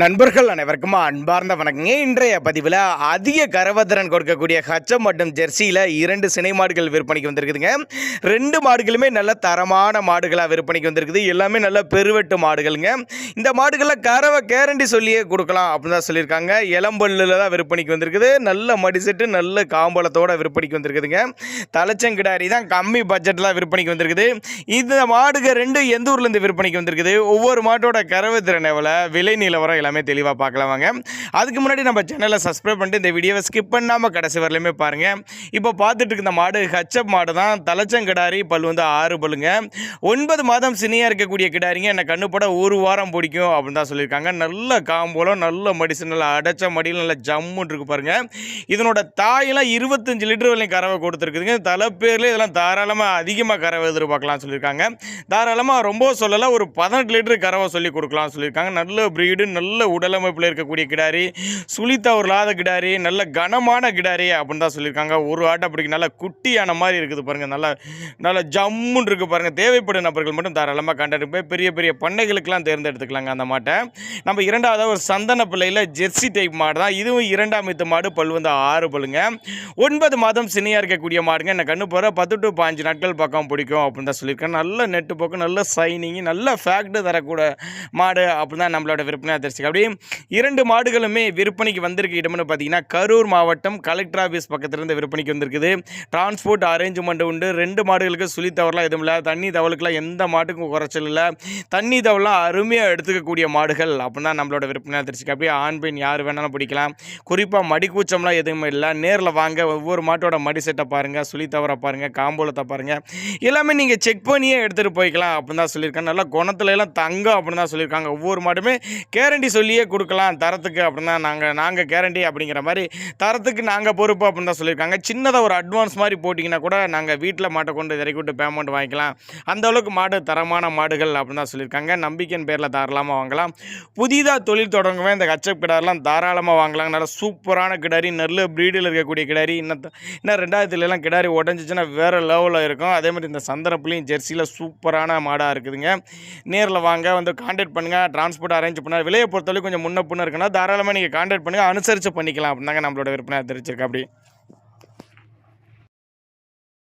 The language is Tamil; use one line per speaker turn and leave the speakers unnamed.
நண்பர்கள் அனைவருக்கும் அன்பார்ந்த வணக்கங்க. இன்றைய பதிவில் அதிக கரவத்திறன் கொடுக்கக்கூடிய ஹச்சம் மற்றும் ஜெர்சியில் இரண்டு சினை மாடுகள் விற்பனைக்கு வந்திருக்குதுங்க. ரெண்டு மாடுகளுமே நல்ல தரமான மாடுகளாக விற்பனைக்கு வந்திருக்குது. எல்லாமே நல்ல பெருவெட்டு மாடுகளுங்க. இந்த மாடுகளில் கரவை கேரண்டி சொல்லியே கொடுக்கலாம் அப்படின்னு தான் சொல்லியிருக்காங்க. இளம்பல்லில் தான் விற்பனைக்கு வந்திருக்குது. நல்ல மடிசெட்டு நல்ல காம்பளத்தோட விற்பனைக்கு வந்திருக்குதுங்க. தலைச்சங்கிடாரி தான் கம்மி பட்ஜெட்டில் விற்பனைக்கு வந்திருக்குது. இந்த மாடுகள் ரெண்டு எந்த ஊர்லேருந்து விற்பனைக்கு வந்திருக்குது? ஒவ்வொரு மாட்டோட கரவை திறன் எவ்வளோ விலை நிலவரம் எல்லாமே தெளிவாக பார்க்கலாம் வாங்க. அதுக்கு முன்னாடி நம்ம சேனலை சப்ஸ்கிரைப் பண்ணிட்டு இந்த வீடியோவை ஸ்கிப் பண்ணாமல் கடைசி வரலையுமே பாருங்கள் இப்போ பார்த்துட்டு இருக்க இந்த மாடு ஹச்சப் மாடு தான். தலைச்சங்கிடாரி பல் வந்து ஆறு பல்லுங்க. ஒன்பது மாதம் சினியாக இருக்கக்கூடிய கிடாரிங்க. என்னை கண்ணுப்பட ஒரு வாரம் பிடிக்கும் அப்படின்னு தான் சொல்லியிருக்காங்க. நல்ல காம்போலம் நல்ல மடிசு நல்லா அடைச்ச மடியில் நல்ல ஜம்முன்னு இருக்கு பாருங்கள் இதனோட தாயெல்லாம் இருபத்தஞ்சு லிட்டர் வரையும் கறவை கொடுத்துருக்குதுங்க. தலைப்பேரில் இதெல்லாம் தாராளமாக அதிகமாக கறவை எதிர்பார்க்கலாம் சொல்லியிருக்காங்க. தாராளமாக ரொம்ப சொல்லலை ஒரு பதினெட்டு லிட்டர் கறவை சொல்லி கொடுக்கலாம் சொல்லியிருக்காங்க. நல்ல ப்ரீடு நல்ல உடலமைப்பில் இருக்கக்கூடிய கிடாரி சுழித்தவர்லாத கிடாரி நல்ல கனமான கிடாரி அப்படின்னு தான் சொல்லியிருக்காங்க. ஒரு ஆட்டை பிடிக்க நல்ல குட்டியான மாதிரி இருக்குது பாருங்கள் நல்லா நல்ல ஜம்முன்னு இருக்குது பாருங்கள் தேவைப்படும் நபர்கள் மட்டும் தாராளமாக கண்டெடுத்து போய் பெரிய பெரிய பண்ணைகளுக்கெல்லாம் தேர்ந்தெடுத்துக்கலாங்க அந்த மாட்டை. நம்ம இரண்டாவது ஒரு சந்தன பிள்ளையில் ஜெர்சி டைப் மாடு தான். இதுவும் இரண்டாம் இத்து மாடு பல் வந்து ஆறு பல்லுங்க. ஒன்பது மாதம் சினியாக இருக்கக்கூடிய மாடுங்க. என்ன கண்ணு போகிற பத்து டு பாஞ்சு நாட்கள் பக்கம் பிடிக்கும் அப்படின்னு தான் சொல்லியிருக்கேன் நல்ல நெட்டு போக்கு நல்ல சைனிங் நல்ல ஃபேக்ட் தரக்கூட மாடு அப்படின்னு தான் நம்மளோட விற்பனை தெரிஞ்சுக்க அப்படியே இரண்டு மாடுகளுமே விற்பனைக்கு வந்திருக்க இடம்னு பார்த்தீங்கன்னா கரூர் மாவட்டம் கலெக்டர் ஆஃபீஸ் பக்கத்திலிருந்து விற்பனைக்கு வந்திருக்குது. டிரான்ஸ்போர்ட் அரேஞ்ச்மெண்ட் உண்டு. ரெண்டு மாடுகளுக்கு சுழி தவறலாம் எதுவும் இல்லை. தண்ணி தவளுக்குலாம் எந்த மாட்டுக்கும் குறைச்சல் இல்லை. தண்ணி தவலாம் அருமையாக எடுத்துக்கக்கூடிய மாடுகள். அப்படின்னா நம்மளோட விற்பனை தெரிஞ்சுக்க அப்படியே ஆண் பெண் யார் வேணாலும் பிடிக்கலாம். குறிப்பாக மடிக்கூச்சம்லாம் எதுவுமே இல்லை. நேரில் வாங்க ஒவ்வொரு மாட்டோட மடி செட்டை பாருங்கள் சுழி தவற பாருங்கள் காம்போலத்தை பாருங்கள் எல்லாமே நீங்கள் செக் பண்ணியே எடுத்துகிட்டு போய்க்கலாம். அப்படின்னு தான் சொல்லியிருக்காங்க. நல்லா குணத்துல எல்லாம் தங்கம் அப்படின்னு தான் சொல்லியிருக்காங்க. ஒவ்வொரு மாடுமே கேரண்டி சொல்லியே கொடுக்கலாம் தரத்துக்கு அப்படின்னா நாங்கள் நாங்கள் கேரண்டி அப்படிங்கிற மாதிரி தரத்துக்கு நாங்கள் பொறுப்பு அப்படின்னு தான் சொல்லியிருக்காங்க. சின்னதாக ஒரு அட்வான்ஸ் மாதிரி போட்டிங்கன்னா கூட நாங்கள் வீட்டில் மாட்டை கொண்டு இறக்கி விட்டு பேமெண்ட் வாங்கிக்கலாம். அந்த அளவுக்கு மாடு தரமான மாடுகள் அப்படின்னு தான் சொல்லியிருக்காங்க. நம்பிக்கையின் பேரில் தாராளமாக வாங்கலாம். புதிதாக தொழில் தொடங்கவே இந்த கச்சப் கிடாரெலாம் தாராளமாக வாங்கலாம். நல்லா சூப்பரான கிடாரி நெல் ப்ரீடில் இருக்கக்கூடிய கிடாரி. இன்னும் இன்னும் ரெண்டாயிரத்துலலாம் கிடாரி உடஞ்சிச்சின்னா வேறு லெவலில் இருக்கும். அதே மாதிரி இந்த சந்தரப்புலையும் ஜெர்சியில் சூப்பரான மாடாக இருக்குதுங்க. நேரில் வாங்க வந்து கான்டாக்ட் பண்ணுங்கள் டிரான்ஸ்போர்ட் அரேஞ்ச் பண்ணால் விலையை பொறுத்தவரைக்கும் கொஞ்சம் முன்ன பின்ன இருக்குன்னா தாராளமாக நீங்கள் கான்டாக்ட் பண்ணுங்கள் அனுசரித்து பண்ணிக்கலாம். அப்படின்னாங்க நம்மளோட விற்பனை தெரிஞ்சிருக்கு அப்படி.